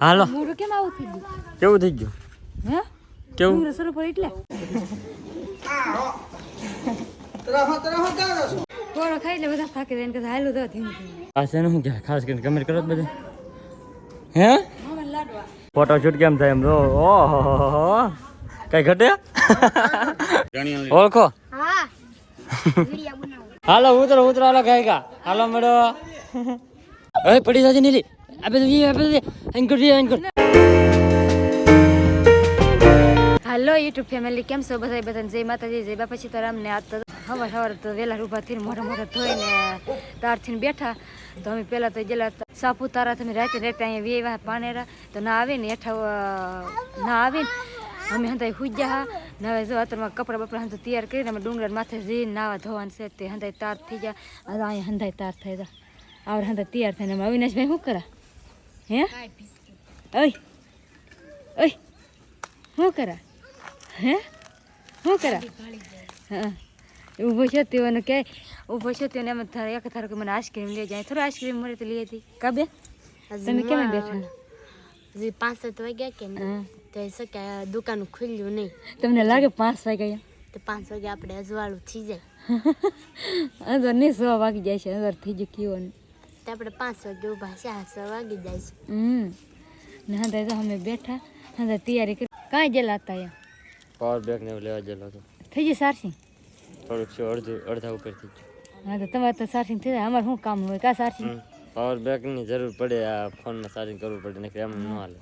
હાલો. મોઢું કેમ આવું થઈ ગયું? કેવું થઈ ગયું? હે? કેવું? રસરો પર એટલે. કોરો ખાઈ એટલે બધા થાકી જાય ને કે હાલું તો ધીમે ધીમે. આ છે હું શું કહેવાય ખાસ કરીને કમેન્ટ કરો બધા. હે? મામા લાડવા. ફોટો શૂટ કેમ થાય એમ? રો ઓહો કઈ ઘટે? ઓળખો? હા. વિડિયા બનાવો હાલો ઉતરો ઉતરો હાલો ગાયકા. હાલો મેડો હવે પડી જશે નીલી. હાલો યુટ્યુબ ફેમિલી, કેમ છો બધા બધાને? જય માતાજી, જય બાપા સીતારામ ને આ તો સવાર સવાર તો વહેલા ઊભા થઈને મોઢા મોઢા ધોઈને તારથી બેઠા. તો અમે પહેલાં તો ગયેલા સાપુતારા તમે રાતે રાતે અહીંયા વેવા પાનેરા. તો ના આવે ને હેઠા ના આવે ને, અમે હંતાઈ હુજ્યા હા ને હવે જો અત્યારમાં કપડાં બપડા હંતો તૈયાર કરીને અમે ડુંગર માથે જઈને નાવા ધોવાનું છે. તે હંતાઈ તાર થઈ ગયા. અહીંયા હંધાઈ તાર થઈ ગયા. આવડે હંતા તૈયાર થઈને અમે અવિનાશભાઈ શું કરા? હે? ઓય ઓય શું કરા? હે? શું કરા? હા. ઊભો છે તેઓને કે ઊભો છે તેને એમ થાય એક થાર કે મને આઈસ્ક્રીમ લઈ જાય. થોડું આઈસ્ક્રીમ મળે તો લઈ હતી કાબે તમે કેમ બેઠા? હજી પાંચ સાત વાગ્યા કે. તો શું કે દુકાન ખુલ્યું નહીં. તમને લાગે પાંચ વાગ્યા તો પાંચ વાગે આપણે અજવાળું થઈ જાય. અંદર નહીં સો વાગી જાય છે અંદર થઈ જાય કીવો ને તો આપણે પાંચ વાગે ઊભા છે આ વાગી જાય છે. હમ. ના તો અમે બેઠા હા તૈયારી કરી. કાંઈ જેલા હતા પાવર બેગ ને લેવા ગયેલો હતો. થઈ ગઈ સારસી થોડુંક છે અડધું અડધા ઉપર થઈ ગયું. હા તો તમારે તો સારસી થઈ જાય અમારે શું કામ હોય? કા સારસી પાવર બેગ જરૂર પડે આ ફોનમાં ચાર્જિંગ કરવું પડે નકર એમ ન હાલે.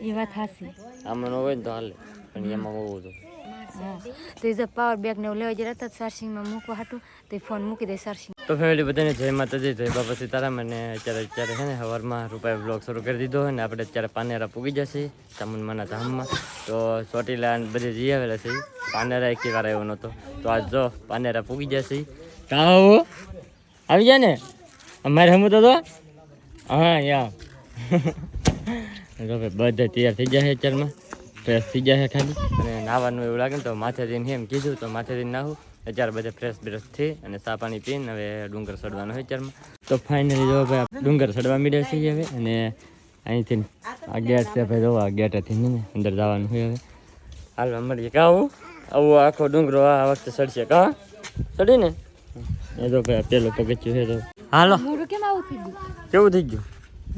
એ વાત હાસી આમાં ન હોય ને તો હાલે પણ એમાં બહુ તો હા. તો એ જો પાવર બેગ ને એવું લેવા જતા હતા સારસિંગમાં મૂકવા હતું તો એ ફોન મૂકી દે સારસિંગ તો ફેમિલી બધાને જય માતાજી, જય બાબા સીતારામ. અને અત્યારે અત્યારે છે ને સવારમાં રૂપાએ બ્લોગ શરૂ કરી દીધો અને આપણે અત્યારે પાનેરા પૂગી જશે ચામુંડમાના ધામમાં. તો ચોટીલા બધે જઈ આવેલા છે. પાનેરા એક વાર આવ્યો નહોતો. તો આજ જો પાનેરા પૂગી જશે. કાઓ આવી જાય ને? અમારે હમું તો? હા, યા. જો ભાઈ બધા તૈયાર થઈ જાય અત્યારમાં. ફ્રેશ થઈ જશે ખાલી. અને નાવાનું એવું લાગે ને તો માથે જઈને એમ કીધું, તો માથે જઈને નાહું. અત્યારે બધા ફ્રેશ બ્રેશ થઈ અને ચા પાણી પીને હવે ડુંગર ચડવાનો હોય અત્યારમાં. તો ફાઇનલી જો ભાઈ ડુંગર ચડવા મીડ્યા છીએ હવે અને અહીંથી આ ગેટ છે ભાઈ જોવા ગેટેથી ને અંદર જવાનું હોય હવે. હાલ મળીએ કા આવું આવું આખો ડુંગરો આ વખતે ચડશે કા? ચડી ને એ તો ભાઈ પેલો પગથિયું છે તો હાલો. કેમ આવું થઈ ગયું? કેવું થઈ ગયું?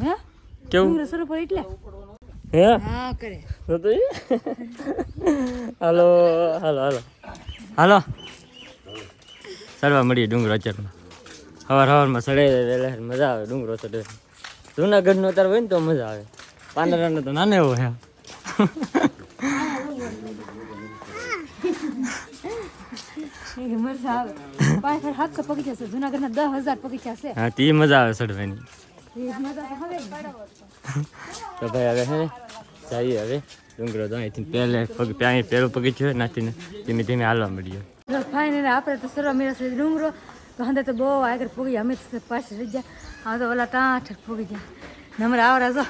હે? કેવું? પર એટલે? હે? હા કરે. તો તો હાલો હાલો હાલો. હાલો. ચડવા મળીએ ડુંગરો અત્યારમાં. સવાર સવારમાં ચડે વહેલા મજા આવે ડુંગરો ચડે. જુનાગઢનો અત્યારે હોય ને તો મજા આવે. પાંદરાનો તો નાને એવો હે તો પગી મજા આવે ચડવાની. તો ભાઈ હવે હે જઈએ હવે ડુંગરો તો અહીંથી પહેલે પગ ત્યાં પહેલું પગથિયું હોય નાખીને ધીમે ધીમે હાલવા મળીએ જો એને આપણે તો સરવા મેળા છે ડુંગરો તો હંદે તો બહુ આગળ પૂગી અમે તો પાછળ રહી ગયા હા તો ઓલા ટાઠ પૂગી ગયા ને આવરા જો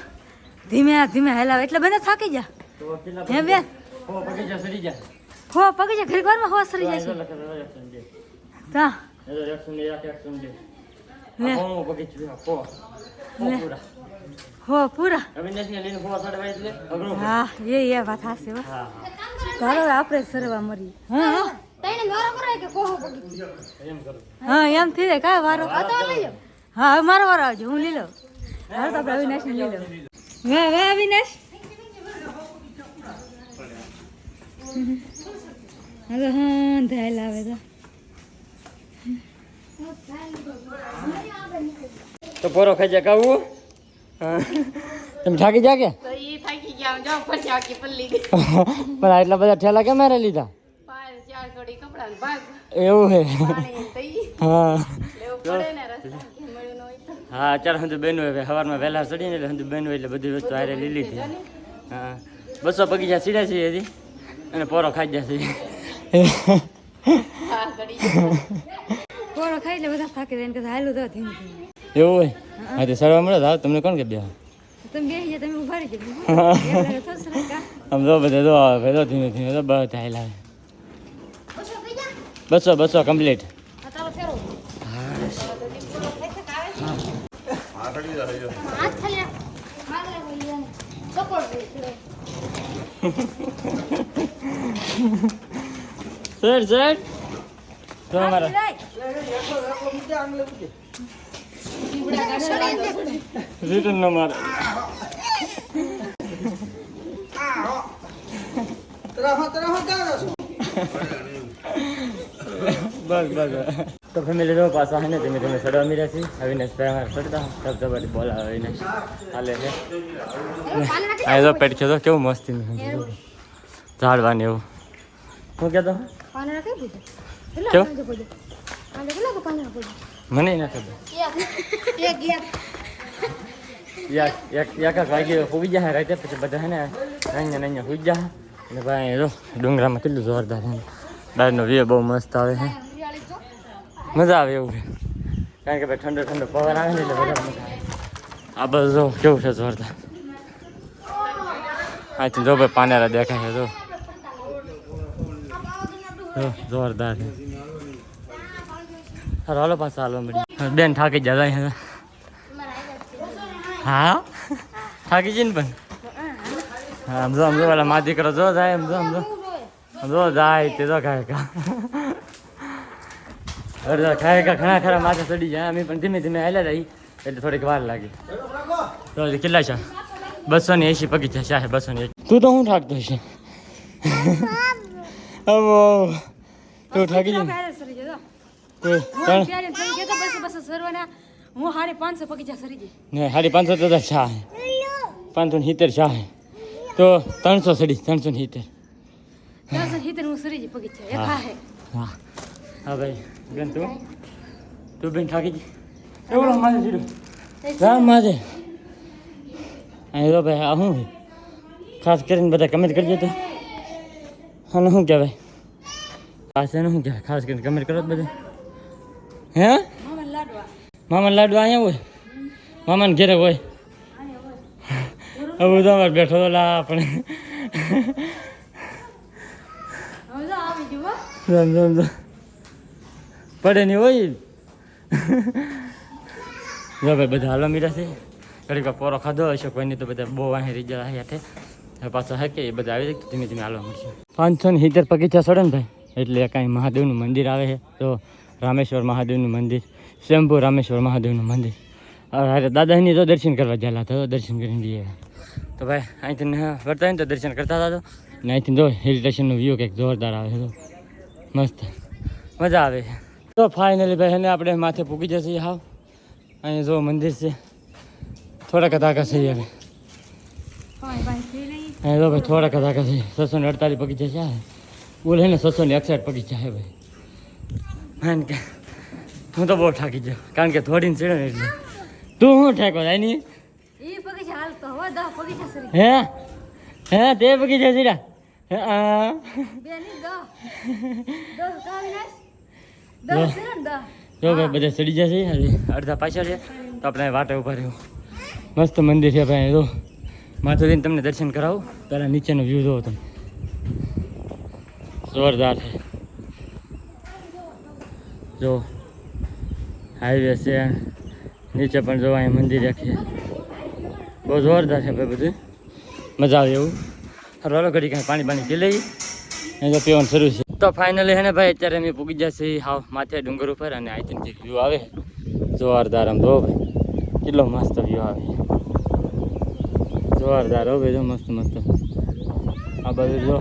ધીમે ધીમે હેલાવે એટલે બધા થાકી જા હે બેન પગથિયા ચડી જાય હો પગી જા ઘરે વારમાં હવા સરી જાય છે તા હો પૂરા હા એ વાત હાશે હો ચાલો આપણે જ સરવા મરી હા હા હા એમ થઈ જાય કાંઈ વારો? હા હવે મારો વારો આવજો. હું લઈ લઉં. હાલ તો આપણે અવિનાશ ને લઈ લઉં. વાહ વાહ અવિનાશ. હવે હા આવે તો. તો પોરો ખાઈ કાવું તમે થાકી જા કે? તો એ થાકી ગયા જાઓ પછી આખી પલ્લી. ગઈ પણ આટલા બધા ઠેલા કેમ મારે લીધા પાંચ ચાર જોડી કપડા ભાગ એવું હે? હા. લેવું પડે ને રસ્તા મળ્યું ન હોય તો. હા અત્યારે હું બેન હોય સવારમાં વહેલા ચડીને એટલે હું બેન હોય એટલે બધી વસ્તુ હારે લીલી હતી. હા. બસો બગીચા સીડા છે હજી. અને પોરો ખાઈ જશે કોરો ખાઈ એટલે બધા થાકી જાય કે હાલું તો ધીમે એવું હોય? હા. તે સરવા મળે હા તમને કોણ કે બે? તમે બેસી જાય તમે ઊભા રહી જાય આમ જો બધા જો આવે ધીમે ધીમે તો બહુ થાય લાવે બસો બસો કમ્પ્લીટ સર સર તો અમારા. રિટર્ન મારે. બસ બસ તો ફેમિલી જો પાછા હે ને ધીમે ધીમે સડવા મીર્યા છે અવિનાશ ભાઈ અમારે સડતા. તબ તબ આવે અવિનાશ હાલે છે. આ તો પેટ છે તો કેવું મસ્તી ઝાડવાની એવું. હું કહેતો મને ના ખબર. એક એક યા. એક એક એક વાગે હોઈ જાય રાતે પછી બધા હે ને અહીંયા ને અહીંયા હોઈ જાય અને ભાઈ જો ડુંગરામાં કેટલું જોરદાર છે બહારનો વ્યૂ બહુ મસ્ત આવે છે. મજા આવે એવું કારણ કે ભાઈ ઠંડો ઠંડો પવન આવે ને એટલે વધારે મજા આવે. આ બધું જો કેવું છે જોરદાર. અહીંથી જો ભાઈ પાનેરા દેખાય છે, જો. જોરદાર છે. હાલો પાછા હાલો મળી બેન થાકી જાય છે. હા? થાકી જઈને પણ? હા સમજો જો, આમ કરો મા દીકરો જો જાય સમજો જો, આમ જો. જાય તે જો કાંઈ કા અડધા ખાય કા ઘણા ખરા માથે ચડી જાય અમે પણ ધીમે ધીમે હાલ્યા રહી એટલે થોડીક વાર લાગી. તો કેટલા છે? બસો ને એસી પગી છે સાહેબ બસો ને તું તો હું થાકતો છે? અવો તું થાકી જાય સાડી પાંચસો તો શાહ પાંચસો ને સિત્તેર શાહ તો ત્રણસો સડી ત્રણસો ને સિત્તેર. ત્રણસો હિતર હું સરી હા. હા ભાઈ. બેન તું? તું બેન થાકી ગઈ? એવડો મારે જીડું રામ માજે? તો ભાઈ આ શું છે? ખાસ કરીને બધા કમેન્ટ કરજો તો. અને શું કહેવાય? ખાસ એને શું કહેવાય? ખાસ કરીને કમેન્ટ કરો બધા. હે? મામા લાડવા લાડુ અહીંયા હોય? મામાને ઘેરે હોય? હવે તો અમારે બેઠો તો લા આપણે. રામ રામ રમ રમ રમ. પડે નહીં હોય. જો ભાઈ બધા હાલો મીરા છે. ઘડીક પોરો ખાધો હશે કોઈની તો બધા બહુ વાહે રીજા હવે પાછા હે કે એ બધા આવી જાય, ધીમે ધીમે હાલવા મળશે. પાંચસો ને સિત્તેર પગીચા સડે ને ભાઈ, એટલે કાંઈ મહાદેવનું મંદિર આવે છે. તો રામેશ્વર મહાદેવનું મંદિર સ્વયંભૂ રામેશ્વર મહાદેવનું મંદિર. હારે દાદાની તો દર્શન કરવા ગયેલા તો દર્શન કરીને જઈએ. તો ભાઈ, અહીંથી ને તો દર્શન કરતા હતા તો. ને અહીંથી જો હિલ સ્ટેશનનો વ્યૂ કંઈક જોરદાર આવે છે તો. મસ્ત. મજા આવે છે. તો ફાઇનલી એને આપણે માથે પૂગી જશે હાવ અહીંયા જો મંદિર છે. થોડાક ધાકા છે હવે. અહીંયા જો ભાઈ થોડાક ધાકા છે. છસો ને અડતાલીસ પગી જશે બોલે ને છસો ને એકસઠ પગી જાય ભાઈ. કારણ કે હું તો બહુ થાકી ગયો. કારણ કે થોડીને ચીડે ને એટલે. તું શું ઠેકો જાય હે? હે તે પગી જાય હે જો. ભાઈ બધા ચડી જશે હજી અડધા પાછળ છે. તો આપણે વાટે ઊભા રહ્યું મસ્ત મંદિર છે ભાઈ જો. માથે જઈને તમને દર્શન કરાવું. પહેલાં નીચેનો વ્યૂ જોવો તમે. જોરદાર છે. જો. હાઈવે છે. નીચે પણ જો અહીંયા મંદિર રાખીએ બહુ જોરદાર છે ભાઈ બધું. મજા આવે એવું. હાલો હાલો ઘડી કાંઈ પાણી પાણી પી લઈએ. અહીં તો પીવાનું શરૂ છે. તો ફાઇનલી હે ને ભાઈ, અત્યારે અમે પૂગી જશે હાવ માથે ડુંગર ઉપર અને અહીંથી જે વ્યૂ આવે. જોરદાર આમ જો ભાઈ. કેટલો મસ્ત વ્યૂ આવે. જોરદાર હો ભાઈ જો, મસ્ત મસ્ત. આ બધું જો.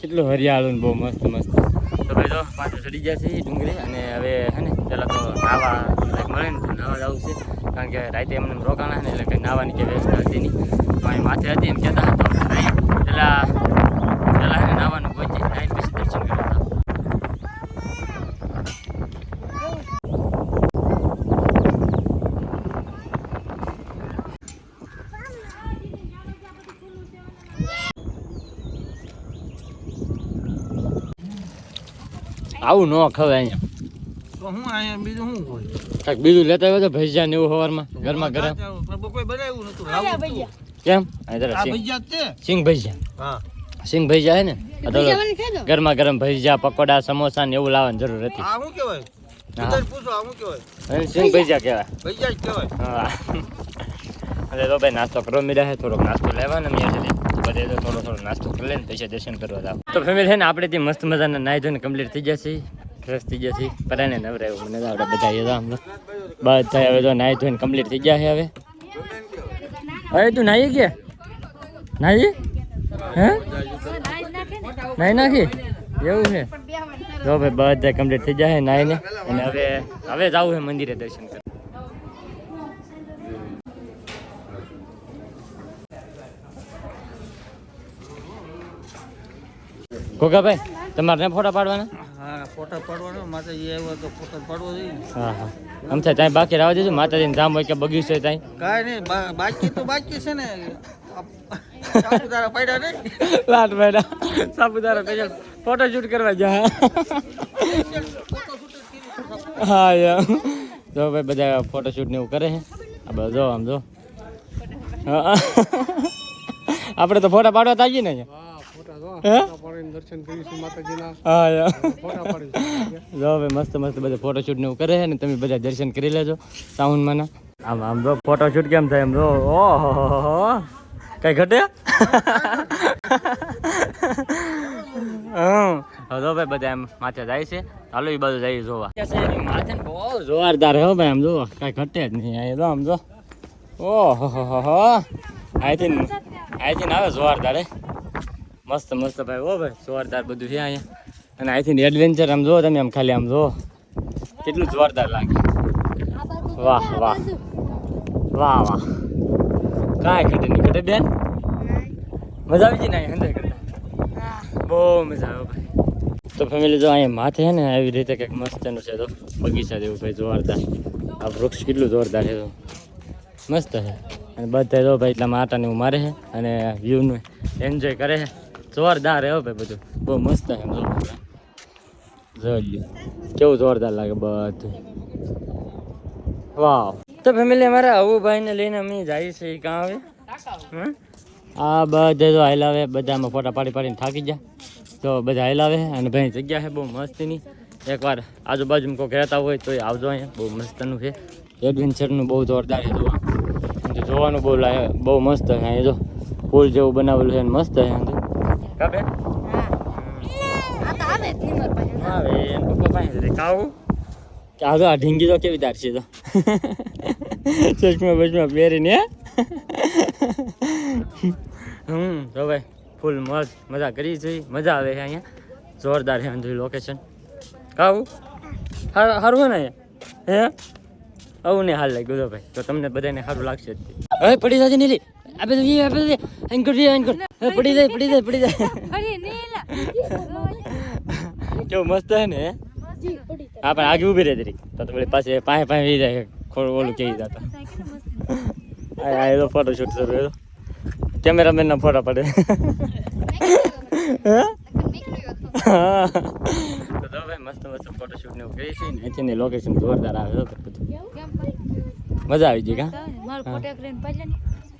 કેટલું હરિયાળું ને બહુ મસ્ત મસ્ત. તો ભાઈ જો, પાછું ચડી જશે ડુંગરી અને હવે હે ને, પહેલાં તો નાવા મળે ને નાવા જવું છે. કારણ કે રાતે એમને એમ રોકાણા ને એટલે કંઈ નાવાની કે વ્યવસ્થા હતી નહીં. માથે હતી એમ કહેતા હતા. પેલા હે નાવાનું પહોંચી નાઈને પછી દર્શન કરવા જાવ. આવું ન ખવાય અહીંયા. તો હું અહીંયા બીજું શું હોય? કાંઈક બીજું લેતા આવ્યો તો ભજીયા ને એવું સવારમાં ગરમા. ગરમ કોઈ બનાવ્યું નતું. લાવું કેમ? આ સિંગ ભજીયા સિંગ ભજીયા. હા. સિંગ ભજીયા હે ને? ગરમા ગરમ ભજીયા પકોડા સમોસા ને એવું લાવવાની જરૂર હતી. આ શું કહેવાય? હા. સિંગ ભજીયા કહેવાય. ભજીયા કહેવાય. હા. એટલે તો ભાઈ નાસ્તો કરો મીરા છે થોડોક નાસ્તો લેવાનો મેં તો થોડો થોડો નાસ્તો કરી લઈને પછી દર્શન કરવા જાવ તો ફેમિલી છે ને, આપણે થી મસ્ત મજાના નાહી ધોઈને કમ્પ્લીટ થઈ જશે. ફ્રેશ થઈ જશે. પરાને નવરાયું મને તો આવડે બધા એ તો બધા હવે તો નાહી ધોઈને કમ્પ્લીટ થઈ ગયા છે હવે. હવે તું નાહી ગયા નાહી? હે? નાહી નાખી? એવું છે. જો ભાઈ બધા કમ્પ્લીટ થઈ જાય નાહીને. અને હવે હવે જવું છે મંદિરે દર્શન કરવા. ગોગાભાઈ તમારે ને ફોટા પાડવાના? હા ફોટા પાડવાનો. માતાજી આવ્યો તો ફોટો પાડવો જોઈએ ને. હા હા. આમ થાય ત્યાં બાકી રહેવા દેજો. માતાજીને ધામ હોય કે બગીચો ત્યાં. કાંઈ નહીં બાકી તો બાકી છે ને. સાપુતારા પડ્યા નહીં લાટ બેડા સાપુતારા સ્પેશિયલ ફોટો શૂટ કરવા જા હા યાર જો ભાઈ બધા ફોટો શૂટ ને એવું કરે છે. આ બધો આમ જો. આપણે તો ફોટા પાડવા તાજી ને જો મસ્ત મસ્ત બધા ફોટોશૂટ ને એવું કરે છે ને તમે બધા દર્શન કરી લેજો સાઉન્ડ આમ આમ જો ફોટો શૂટ કેમ થાય એમ જો ઓહો કઈ ઘટે? હમ. જો ભાઈ બધા એમ માથે જાય છે. ચાલો એ બાજુ જઈએ જોવા. માથે બહુ જોરદાર હો ભાઈ આમ જો કઈ ઘટે જ નહીં. અહીં જો આમ જો. ઓહો આઈ અહીંથી આવે જોરદાર હે. મસ્ત મસ્ત ભાઈ ઓ ભાઈ, જોરદાર બધું છે અહીંયા. અને અહીંથી એડવેન્ચર આમ જો તમે, આમ ખાલી આમ જો કેટલું જોરદાર લાગે. વાહ વાહ. વાહ વાહ. કાંઈ ઘટે નહીં, ઘટે બેન? મજા આવી ગઈ ને અહીંયા અંદર કરતા? બહુ મજા આવે ભાઈ. તો ફેમિલી જો અહીંયા માથે છે ને, આવી રીતે કંઈક મસ્તનું છે તો, બગીચા જેવું ભાઈ, જોરદાર. આ વૃક્ષ કેટલું જોરદાર છે તો. મસ્ત છે. અને બધા જો ભાઈ એટલા માટાને એવું મારે છે અને વ્યૂનું એન્જોય કરે છે. જોરદાર હે ભાઈ બધું. બહુ મસ્ત એમ જો જોઈ કેવું જોરદાર લાગે બધું. વાવ. તો ફેમિલી અમારા અવુભાઈને લઈને અમે જઈએ છીએ હં? આ બધા જો હલાવે બધામાં ફોટા પાડી પાડીને થાકી ગયા. તો બધા હલાવે અને ભાઈ જગ્યા છે બહુ મસ્તની. એકવાર આજુબાજુમાં કોઈ રહેતા હોય તો આવજો અહીંયા. બહુ મસ્તનું છે. એડવેન્ચરનું બહુ જોરદાર છે જોવા જોવાનું બહુ લાગે બહુ મસ્ત છે અહીંયા જો. પુલ જેવું બનાવેલું છે અને મસ્ત છે કા બેન? આવે એમ પપ્પા પાસે રે કાવું કે આ ઢીંગી તો કેવી દાર છે તો? ચશ્મા બચમાં પહેરીને હે? હમ તો ભાઈ ફૂલ મોજ મજા કરી જોઈ મજા આવે છે અહીંયા. જોરદાર છે અંધું લોકેશન કાવું સારું ને અહીંયા? હે? આવું ને હાલ લાગ્યું તો ભાઈ. તો તમને બધાને સારું લાગશે હવે પડી જશે નીલી. આપે તો ઈ આપે તો એન્કર જી એન્કર હવે પડી જાય પડી જાય પડી જાય. કેવું મસ્ત હે ને હા? પણ આગે ઊભી રહે તરી તો તો વળી પાસે પાસે પાસે વી જાય ખોળ ઓલું કહી જતા. આ આ એનો ફોટો શૂટ કર્યો કેમેરામેન ના ફોટા પડે. હે? હા. તો જો ભાઈ મસ્ત મસ્ત ફોટો શૂટ ને એવું કરી છે ને. અહીંથી લોકેશન જોરદાર આવે બધું. મજા આવી ગઈ કા? મારો ફોટો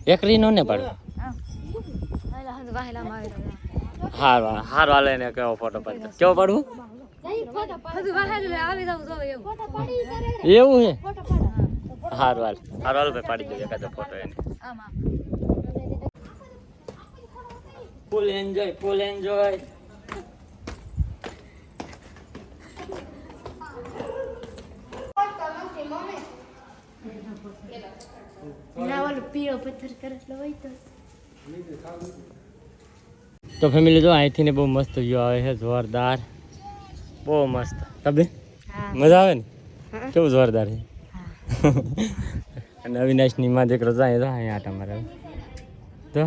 પાડ્યો નો ને પાડો હાર હાર વાલે કેવો ફોટો પાડતો કેવો પાડવું? એવું હે? હાર વાલ હાર વાલ ભાઈ, પાડી દઈએ એકાદો ફોટો એને. ફૂલ એન્જોય ફૂલ એન્જોય પીળો પથ્થર કરેલો હોય તો. તો ફેમિલી જો અહીંથી ને બહુ મસ્ત વ્યૂ આવે છે જોરદાર. બહુ મસ્ત. તબે મજા આવે ને? કેવું જોરદાર છે? અને અવિનાશની માં દીકરો જાય તો અહીંયા આટા મારે. તો?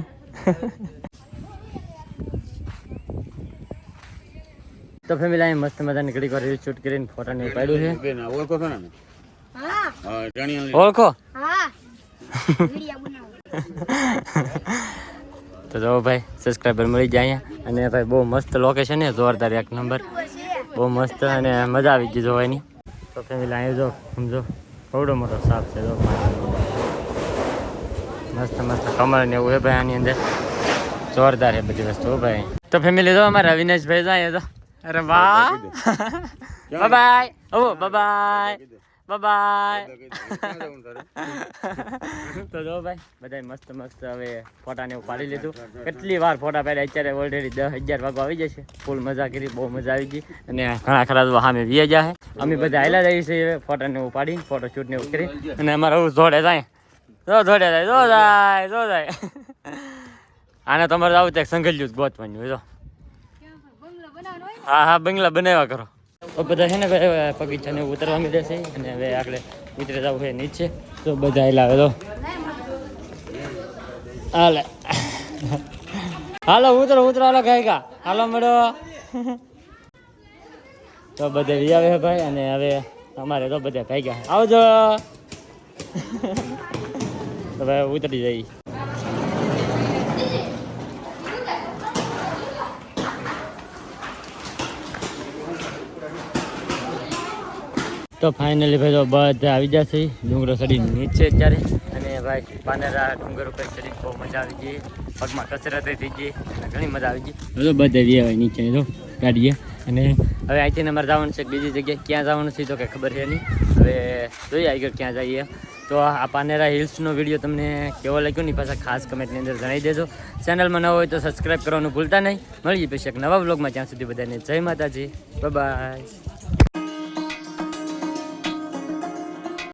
તો ફેમિલી અહીં મસ્ત મજાની નીકળી વાર શૂટ કરીને ફોટા ને પાડ્યું છે. ઓળખો છો ને હા. હા જાણ્યા ઓળખો? હા. તો જો ભાઈ સબસ્ક્રાઈબર મળી જાય અહીંયા. અને ભાઈ બહુ મસ્ત લોકેશન છે જોરદાર એક નંબર બહુ મસ્ત અને મજા આવી ગઈ જોવાની. તો ફેમિલી અહીં જો સમજો બહુ મોટો સાપ છે જો. મસ્ત મસ્ત કમળ ને એવું છે ભાઈ આની અંદર. જોરદાર છે બધી વસ્તુ ભાઈ. તો ફેમિલી જો અમારા અવિનાશભાઈ જાય તો અરે વાહ. બાય ઓ બાય બાય તો જો ભાઈ બધાય મસ્ત મસ્ત હવે ફોટા ને એવું પાડી લીધું. કેટલી વાર ફોટા પાડ્યા અત્યારે ઓલરેડી દસ હજાર વાગો આવી જશે. ફૂલ મજા કરી બહુ મજા આવી ગઈ. અને ઘણા ખરા તો સામે વીએ જાય અમે બધા હાલ્યા જઈએ છીએ ફોટા ને એવું પાડી ફોટો શૂટ ને એવું કરી. અને અમારે એવું જોડે જાય. જો જોડે જાય જો જાય જો જાય. આને તમારે આવું ત્યાં સંઘલ્યું જ ગોતવાનું જો. હા હા બંગલા બનાવ્યા કરો. તો બધા છે ને ભાઈ બગીચાને ઉતરવા મળે છે અને હવે આપણે ઉતરે જવું છે નીચે. તો બધા એ લાવે તો. હાલે. હાલો, ઉતરો ઉતરો, હાલો, ગાયકા. હાલો મળ્યો તો બધે વી આવે ભાઈ અને હવે અમારે તો બધા ભાઈ ગયા આવજો. તો ભાઈ ઉતરી જઈ તો ફાઇનલી ભાઈ તો બધા આવી જશે ડુંગરો ચડી નીચે અત્યારે. અને ભાઈ પાનેરા ડુંગર ઉપર ચડી બહુ મજા આવી ગઈ. પગમાં કસરત થઈ ગઈ. ઘણી મજા આવી ગઈ. બધો બધા જઈએ ભાઈ નીચે તો ગાડીએ. અને હવે અહીંથી અમારે જવાનું છે બીજી જગ્યાએ. ક્યાં જવાનું છે તો કંઈ ખબર છે નહીં. હવે જોઈએ આગળ ક્યાં જઈએ. તો આ પાનેરા હિલ્સનો વીડિયો તમને કેવો લાગ્યો ની પાછા ખાસ કમેન્ટની અંદર જણાવી દેજો. ચેનલમાં ન હોય તો સબસ્ક્રાઈબ કરવાનું ભૂલતા નહીં. મળીએ પછી એક નવા બ્લોગમાં ત્યાં સુધી બધાને જય માતાજી. બાય